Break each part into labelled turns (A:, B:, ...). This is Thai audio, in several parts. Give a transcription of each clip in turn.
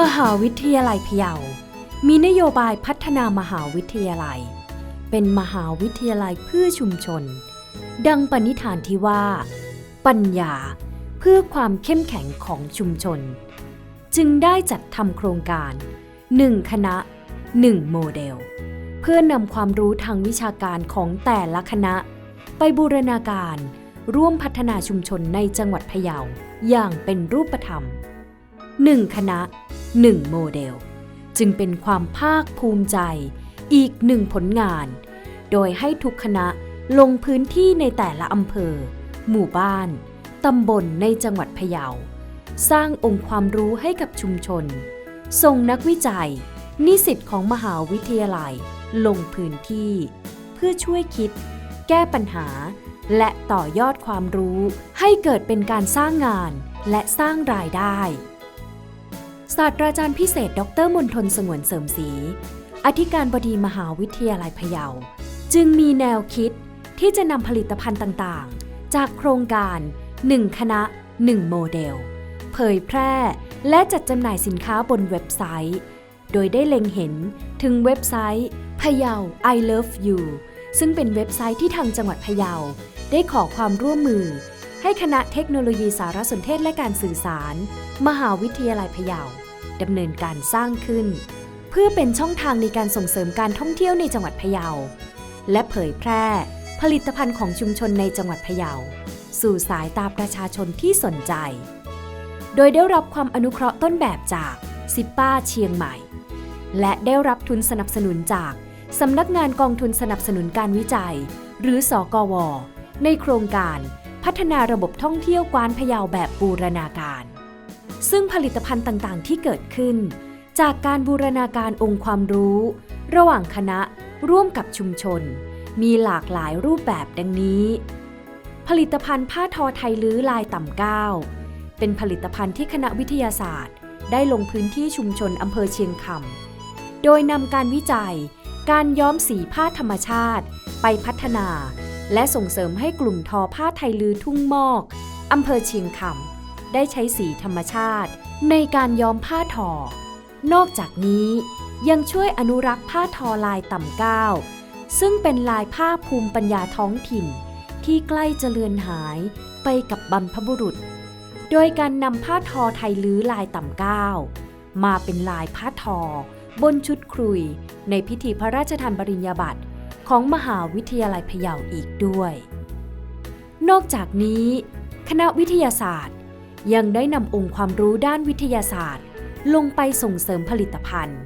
A: มหาวิทยาลัยพะเยา มีนโยบายพัฒนามหาวิทยาลัย เป็นมหาวิทยาลัยเพื่อชุมชน ดังปณิธานที่ว่า ปัญญาเพื่อความเข้มแข็งของชุมชน จึงได้จัดทำโครงการ 1 คณะ 1 โมเดล เพื่อนำความรู้ทางวิชาการของแต่ละคณะ ไปบูรณาการร่วมพัฒนาชุมชนในจังหวัดพะเยาอย่างเป็นรูปธรรม 1 คณะ 1 โมเดล จึงเป็นความภาคภูมิใจอีกหนึ่งผลงาน โดยให้ทุกคณะลงพื้นที่ในแต่ละอำเภอ หมู่บ้าน ตำบลในจังหวัดพะเยา สร้างองค์ความรู้ให้กับชุมชน ส่งนักวิจัย นิสิตของมหาวิทยาลัย ลงพื้นที่ เพื่อช่วยคิด แก้ปัญหา และต่อยอดความรู้ให้เกิดเป็นการสร้างงานและสร้างรายได้ ศาสตราจารย์พิเศษ ดรมนทนสงวนเสริมศรีอธิการบดีมหาวิทยาลัยพะเยา จึงมีแนวคิดที่จะนำผลิตภัณฑ์ต่างๆ จากโครงการ 1 คณะ 1 โมเดล เผยแพร่และจัดจำหน่ายสินค้าบนเว็บไซต์ โดยได้เล็งเห็นถึงเว็บไซต์พะเยา I Love You ซึ่งเป็นเว็บไซต์ที่ทางจังหวัดพะเยา ได้ขอความร่วมมือ ให้คณะเทคโนโลยีสารสนเทศและการสื่อสาร มหาวิทยาลัยพะเยา ดำเนินการสร้างขึ้น เพื่อเป็นช่องทางในการส่งเสริมการท่องเที่ยวในจังหวัดพะเยา และเผยแพร่ผลิตภัณฑ์ของชุมชนในจังหวัดพะเยา สู่สายตาประชาชนที่สนใจ โดยได้รับความอนุเคราะห์ต้นแบบจากซิปป้าเชียงใหม่ และได้รับทุนสนับสนุนจากสำนักงานกองทุนสนับสนุนการวิจัย หรือสอกว ในโครงการพัฒนาระบบท่องเที่ยวกวานพะเยาแบบบูรณาการ ซึ่งผลิตภัณฑ์ต่างๆ ที่เกิดขึ้น จากการบูรณาการองค์ความรู้ ระหว่างคณะร่วมกับชุมชน มีหลากหลายรูปแบบดังนี้ ผลิตภัณฑ์ผ้าทอไทยลื้อลายต่ำก้าวเป็นผลิตภัณฑ์ที่คณะวิทยาศาสตร์ ได้ลงพื้นที่ชุมชนอำเภอเชียงคำโดยนำการวิจัย การย้อมสีผ้าธรรมชาติ ไปพัฒนา และส่งเสริมให้กลุ่มทอผ้าไทยลือทุ่งมอกอำเภอเชียงคำ ได้ใช้สีธรรมชาติ ในการย้อมผ้าทอ นอกจากนี้ยังช่วยอนุรักษ์ผ้าทอลายต่ำก้าว ซึ่งเป็นลายผ้าภูมิปัญญาท้องถิ่น ที่ใกล้จะเลือนหายไปกับบรรพบุรุษ โดยการนำผ้าทอไทยลื้อลายต่ำก้าว มาเป็นลายผ้าทอ บนชุดครุย ในพิธีพระราชทานปริญญาบัตรของมหาวิทยาลัยพะเยาอีกด้วย นอกจากนี้ คณะวิทยาศาสตร์ ยังได้นำองค์ความรู้ด้านวิทยาศาสตร์ ลงไปส่งเสริมผลิตภัณฑ์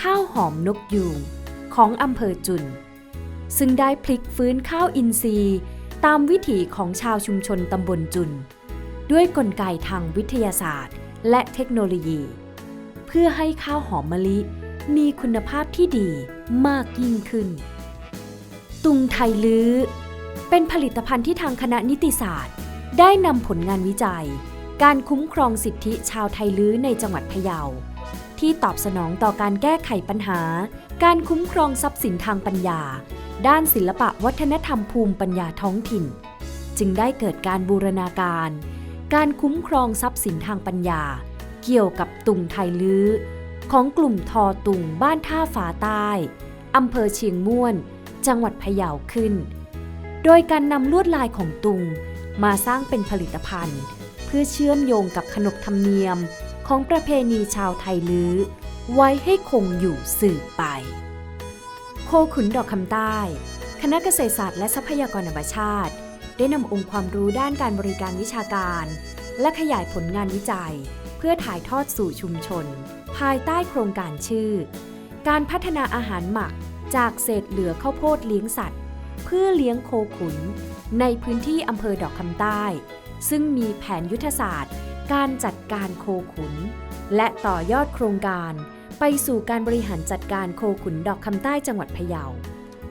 A: ข้าวหอมนกยูงของอำเภอจุน ซึ่งได้พลิกฟื้นข้าวอินทรีย์ ตามวิถีของชาวชุมชนตำบลจุน ด้วยกลไกทางวิทยาศาสตร์ และเทคโนโลยี เพื่อให้ข้าวหอมมะลิมีคุณภาพที่ดีมากยิ่งขึ้น ตุงไทยลื้อ เป็นผลิตภัณฑ์ที่ทางคณะนิติศาสตร์ ได้นำผลงานวิจัย การคุ้มครองสิทธิชาวไทยลื้อในจังหวัดพะเยา ที่ตอบสนองต่อการแก้ไขปัญหา การคุ้มครองทรัพย์สินทางปัญญา ด้านศิลปะวัฒนธรรมภูมิปัญญาท้องถิ่น จึงได้เกิดการบูรณาการ การคุ้มครองทรัพย์สินทางปัญญา เกี่ยวกับตุงไทยลื้อ ของกลุ่มทอตุงบ้านท่าฝาใต้อำเภอเชียงม่วน จังหวัดพะเยาขึ้น โดยการนำลวดลายของตุงมาสร้างเป็นผลิตภัณฑ์ พื่อเชื่อมโยงกับขนบธรรมเนียมของประเพณีชาวไทยลื้อ ไว้ให้คงอยู่สืบไป โคขุนดอกคำใต้ คณะเกษตรศาสตร์และทรัพยากรธรรมชาติ ได้นำองค์ความรู้ด้านการบริการวิชาการ และขยายผลงานวิจัย เพื่อถ่ายทอดสู่ชุมชน ภายใต้โครงการชื่อ การพัฒนาอาหารหมักจากเศษเหลือข้าวโพดเลี้ยงสัตว์ เพื่อเลี้ยงโคขุน ในพื้นที่อำเภอดอกคำใต้ ซึ่งมีแผนยุทธศาสตร์ การจัดการโคขุน และต่อยอดโครงการ ไปสู่การบริหารจัดการโคขุนดอกคำใต้จังหวัดพะเยา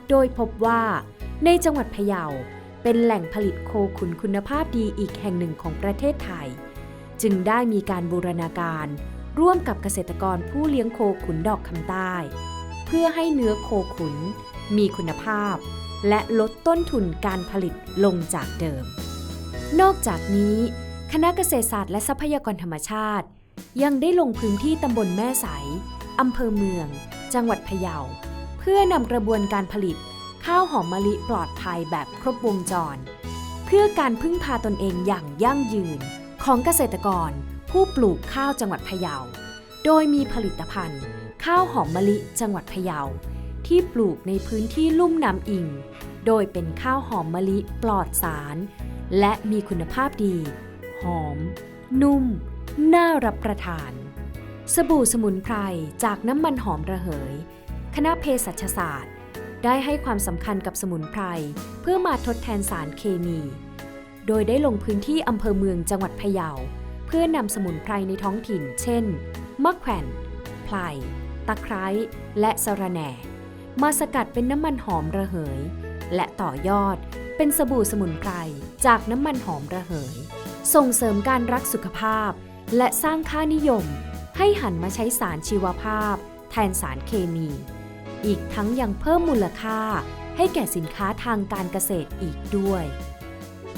A: โดยพบว่า ในจังหวัดพะเยาเป็นแหล่งผลิตโคขุนคุณภาพดีอีกแห่งหนึ่งของประเทศไทย จึงได้มีการบูรณาการ ร่วมกับเกษตรกรผู้เลี้ยงโคขุนดอกคำใต้ เพื่อให้เนื้อโคขุนมีคุณภาพ และลดต้นทุนการผลิตลงจากเดิม นอกจากนี้คณะเกษตรศาสตร์และทรัพยากรธรรมชาติ ยังได้ลงพื้นที่ตำบลแม่ใสอำเภอเมือง จังหวัดพะเยา เพื่อนำกระบวนการผลิต ข้าวหอมมะลิปลอดภัยแบบครบวงจร เพื่อการพึ่งพาตนเองอย่างยั่งยืน ของเกษตรกร ผู้ปลูกข้าวจังหวัดพะเยา โดยมีผลิตภัณฑ์ ข้าวหอมมะลิจังหวัดพะเยา ที่ปลูกในพื้นที่ลุ่มน้ำอิง โดยเป็นข้าวหอมมะลิปลอดสาร และมีคุณภาพดี หอม นุ่ม น่ารับประทาน สบู่สมุนไพรจากน้ำมันหอมระเหย คณะเภสัชศาสตร์ ได้ให้ความสำคัญกับสมุนไพรเพื่อมาทดแทนสารเคมี โดยได้ลงพื้นที่อำเภอเมืองจังหวัดพะเยา เพื่อนำสมุนไพรในท้องถิ่น เช่น มะแขวนไพรตะไคร้ และสะระแหน่ มาสกัดเป็นน้ำมันหอมระเหย และต่อยอด เป็นสบู่สมุนไพรจากน้ำมันหอมระเหย ส่งเสริมการรักสุขภาพ และสร้างค่านิยม ให้หันมาใช้สารชีวภาพ แทนสารเคมี อีกทั้งยังเพิ่มมูลค่า ให้แก่สินค้าทางการเกษตรอีกด้วย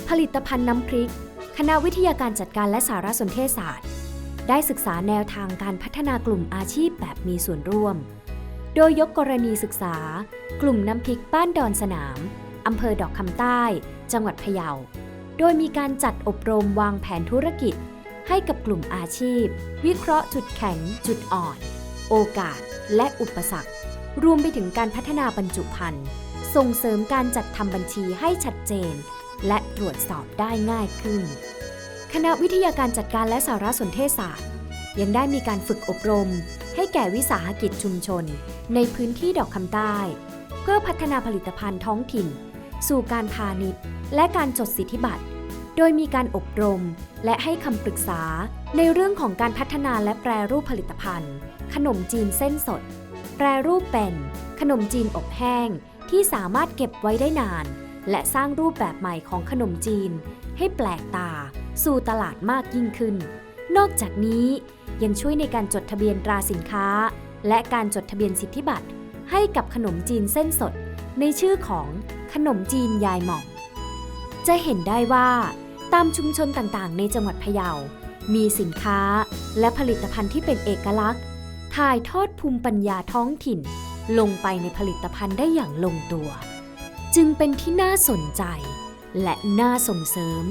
A: ผลิตภัณฑ์น้ำพริก คณะวิทยาการจัดการและสารสนเทศศาสตร์ ได้ศึกษาแนวทางการพัฒนากลุ่มอาชีพแบบมีส่วนร่วม โดยยกกรณีศึกษา กลุ่มน้ำพริกบ้านดอนสนาม อำเภอดอกคำใต้ จังหวัดพะเยา โดยมีการจัดอบรมวางแผนธุรกิจ ให้กับกลุ่มอาชีพ วิเคราะห์จุดแข็ง จุดอ่อน โอกาส และอุปสรรค รวมไปถึงการพัฒนาบรรจุภัณฑ์ ส่งเสริมการจัดทำบัญชีให้ชัดเจน และตรวจสอบได้ง่ายขึ้น คณะวิทยาการจัดการและสารสนเทศศาสตร์ ยังได้มีการฝึกอบรม ให้แก่วิสาหกิจชุมชน ในพื้นที่ดอกคำใต้เพื่อพัฒนาผลิตภัณฑ์ท้องถิ่น สู่การพาณิชย์ และการจดสิทธิบัตร โดยมีการอบรม และให้คำปรึกษาในเรื่องของการพัฒนาและแปรรูปผลิตภัณฑ์ ขนมจีนเส้นสด แปรรูปเป็น ขนมจีนอบแห้ง ที่สามารถเก็บไว้ได้นาน และสร้างรูปแบบใหม่ของขนมจีน ให้แปลกตา สู่ตลาดมากยิ่งขึ้น นอกจากนี้ยังช่วยในการจดทะเบียนตราสินค้า และการจดทะเบียนสิทธิบัตรให้กับขนมจีนเส้นสด ในชื่อของ ขนมจีนยายหม่อมจะเห็นได้ว่าตามชุมชนต่างๆ ในจังหวัดพะเยา มีสินค้าและผลิตภัณฑ์ที่เป็นเอกลักษณ์ ถ่ายทอดภูมิปัญญาท้องถิ่น ลงไปในผลิตภัณฑ์ได้อย่างลงตัว จึงเป็นที่น่าสนใจ และน่าส่งเสริม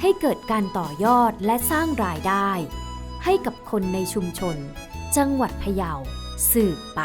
A: ให้เกิดการต่อยอดและสร้างรายได้ ให้กับคนในชุมชน จังหวัดพะเยาสืบไป